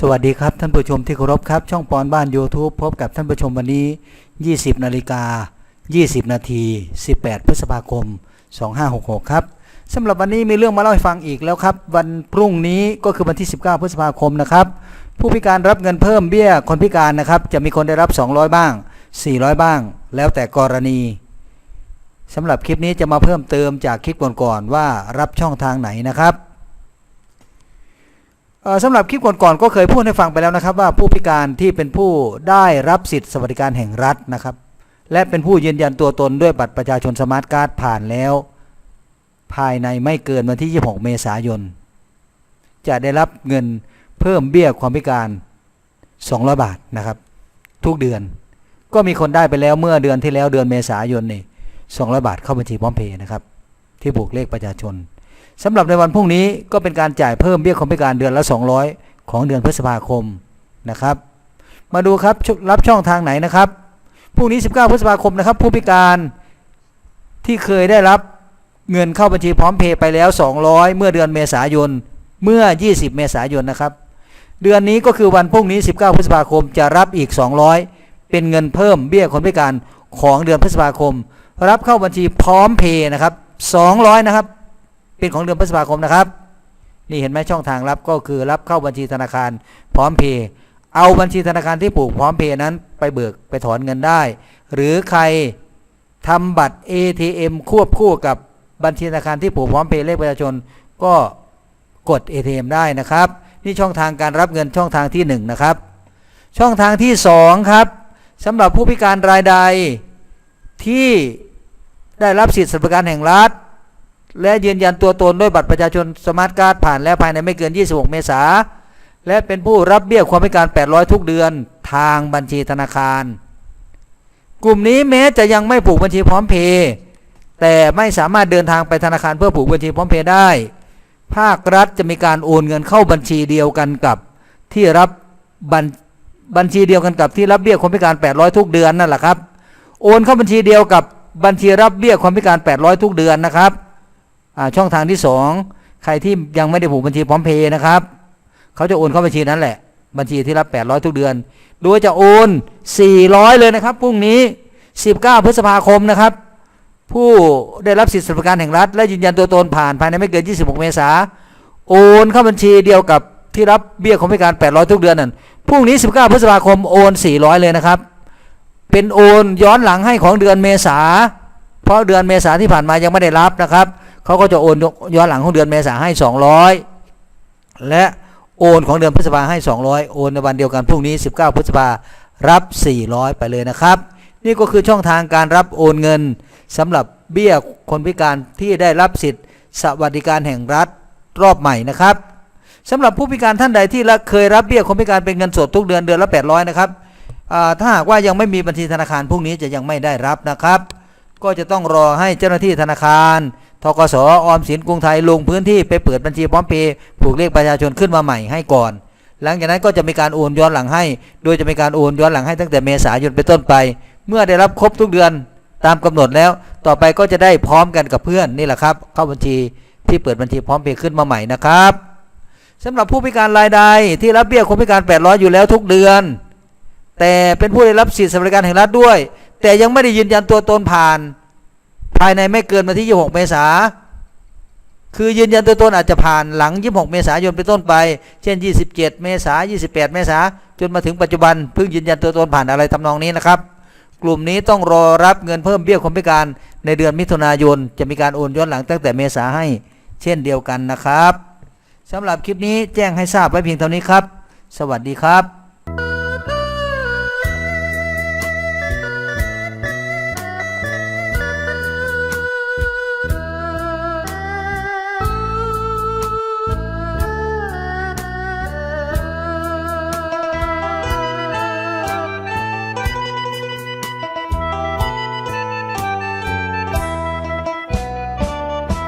สวัสดีครับท่านผู้ชมที่เคารพครับ ช่องปอนบ้าน YouTube พบกับท่านผู้ชมวันนี้ 20 นาฬิกา 20 นาที 18 พฤษภาคม 2566 ครับสำหรับวันนี้มีเรื่องมาเล่าให้ฟังอีกแล้วครับ วันพรุ่งนี้ก็คือวันที่ 19 พฤษภาคมนะครับ ผู้พิการรับเงินเพิ่มเบี้ยคนพิการนะครับ จะมีคนได้รับ 200 บ้าง 400 บ้าง แล้วแต่กรณีสำหรับคลิปนี้จะมาเพิ่มเติมจากคลิปก่อนๆว่ารับช่องทางไหนนะครับ สำหรับคลิปก่อนๆก็เคยพูดให้ฟังไปแล้วนะครับ ว่าผู้พิการที่เป็นผู้ได้รับสิทธิสวัสดิการแห่งรัฐนะครับ และเป็นผู้ยืนยันตัวตนด้วยบัตรประชาชนสมาร์ทการ์ดผ่านแล้ว ภายในไม่เกินวันที่ 26 เมษายน จะได้รับเงินเพิ่มเบี้ยความพิการ 200 บาทนะครับ ทุกเดือนก็มีคนได้ไปแล้วเมื่อเดือนที่แล้วเดือนเมษายนนี่200 บาทเข้าบัญชีพร้อมเพย์นะครับ ที่ผูกเลขประชาชน สำหรับในวันพรุ่งนี้ก็เป็นการจ่ายเพิ่มเบี้ยคนพิการเดือนละ 200 ของเดือนพฤษภาคมนะครับ มาดูครับรับช่องทางไหนนะครับพรุ่งนี้ 19 พฤษภาคมนะครับ ผู้พิการที่เคยได้รับเงินเข้าบัญชีพร้อมเพย์ไปแล้ว 200 เมื่อเดือนเมษายนเมื่อ 20 เมษายนนะครับ เดือนนี้ก็คือวันพรุ่งนี้ 19 พฤษภาคมจะรับอีก 200 เป็นเงินเพิ่มเบี้ยคนพิการของเดือนพฤษภาคม รับเข้าบัญชีพร้อมเพย์นะครับ 200 นะครับ เป็นของเดือนพฤษภาคมนะครับ นี่เห็นไหมช่องทางรับก็คือรับเข้าบัญชีธนาคารพร้อมเพย์เอาบัญชีธนาคารที่ผูกพร้อมเพย์นั้น ไปเบิกไปถอนเงินได้ หรือใครทำบัตร ATM ควบคู่กับบัญชีธนาคารที่ผูกพร้อมเพย์เลขประชาชนก็กด ATM ได้นะครับ นี่ช่องทางการรับเงินช่องทางที่ 1 นะครับ ช่องทางที่ 2 ครับสำหรับผู้พิการรายใดที่ได้รับสิทธิสวัสดิการแห่งรัฐ และยืนยันตัวตนด้วยบัตรประชาชนสมาร์ทการ์ดผ่านแล้วภายในไม่เกิน 26 เมษาและเป็นผู้รับเบี้ยความพิการ 800 ทุกเดือนทางบัญชีธนาคาร กลุ่มนี้แม้จะยังไม่ผูกบัญชีพร้อมเพย์แต่ไม่สามารถเดินทางไปธนาคารเพื่อผูกบัญชีพร้อมเพย์ได้ ภาครัฐจะมีการโอนเงินเข้าบัญชีเดียวกันกับที่รับบัญบัญชีเดียวกันกับที่รับเบี้ยความพิการ 800 ทุกเดือนนั่นแหละครับ โอนเข้าบัญชีเดียวกับบัญชีรับเบี้ยความพิการ 800 ทุกเดือนนะครับ ช่องทางที่ 2 ใครที่ยังไม่ได้ผูกบัญชีพร้อมเพย์นะครับเขาจะโอนเข้าบัญชีนั้นแหละ บัญชีที่รับ 800 ทุกเดือน โดยจะโอน 400 เลยนะครับพรุ่งนี้ 19 พฤษภาคมนะครับ ผู้ได้รับสิทธิสวัสดิการแห่งรัฐ และยืนยันตัวตนผ่านภายในไม่เกิน 26 เมษาโอนเข้าบัญชีเดียวกับที่รับเบี้ยคนพิการ 800 ทุกเดือนนั่นพรุ่งนี้ 19 พฤษภาคมโอน 400 เลยนะครับ เป็นโอนย้อนหลังให้ของเดือนเมษาเพราะเดือนเมษาที่ผ่านมายังไม่ได้รับนะครับ เขาก็จะโอนย้อนหลังของเดือนเมษาให้ 200 และโอนของเดือนพฤษภาให้ 200 โอนในวันเดียวกันพรุ่งนี้ 19 พฤษภารับ 400 ไปเลยนะครับ นี่ก็คือช่องทางการรับโอนเงินสำหรับเบี้ยคนพิการที่ได้รับสิทธิ์ สวัสดิการแห่งรัฐรอบใหม่นะครับสำหรับผู้พิการท่านใดที่เคยรับเบี้ยคนพิการเป็นเงินสดทุกเดือนเดือนละ 800 นะครับถ้าหากว่ายังไม่มีบัญชีธนาคารพรุ่งนี้จะยังไม่ได้รับนะครับ ก็จะต้องรอให้เจ้าหน้าที่ธนาคาร ทกสออมสินกรุงไทยลงพื้นที่ไปเปิดบัญชีพร้อมเพย์ผูกเลขประชาชนขึ้นมาใหม่ให้ก่อน หลังจากนั้นก็จะมีการโอนย้อนหลังให้ โดยจะมีการโอนย้อนหลังให้ตั้งแต่เมษายนเป็นต้นไป เมื่อได้รับครบทุกเดือนตามกำหนดแล้ว ต่อไปก็จะได้พร้อมกันกับเพื่อนนี่แหละครับ เข้าบัญชีที่เปิดบัญชีพร้อมเพย์ขึ้นมาใหม่นะครับสำหรับผู้พิการรายใดที่รับเบี้ยคนพิการ 800 อยู่แล้วทุกเดือน แต่เป็นผู้ได้รับสิทธิสวัสดิการแห่งรัฐด้วย แต่ยังไม่ได้ยืนยันตัวตนผ่าน ภายในไม่เกินวันที่ 26 เมษาคือยืนยันตัวตนอาจจะผ่านหลัง 26 เมษายนเป็นต้นไป เช่น 27 เมษายน28 เมษายนจนมาถึงปัจจุบันเพิ่งยืนยันตัวตนผ่านอะไรทำนองนี้นะครับ กลุ่มนี้ต้องรอรับเงินเพิ่มเบี้ยคนพิการในเดือนมิถุนายน จะมีการโอนย้อนหลังตั้งแต่เมษาให้ เช่นเดียวกันนะครับสำหรับคลิปนี้แจ้งให้ทราบไว้เพียงเท่านี้ครับ สวัสดีครับ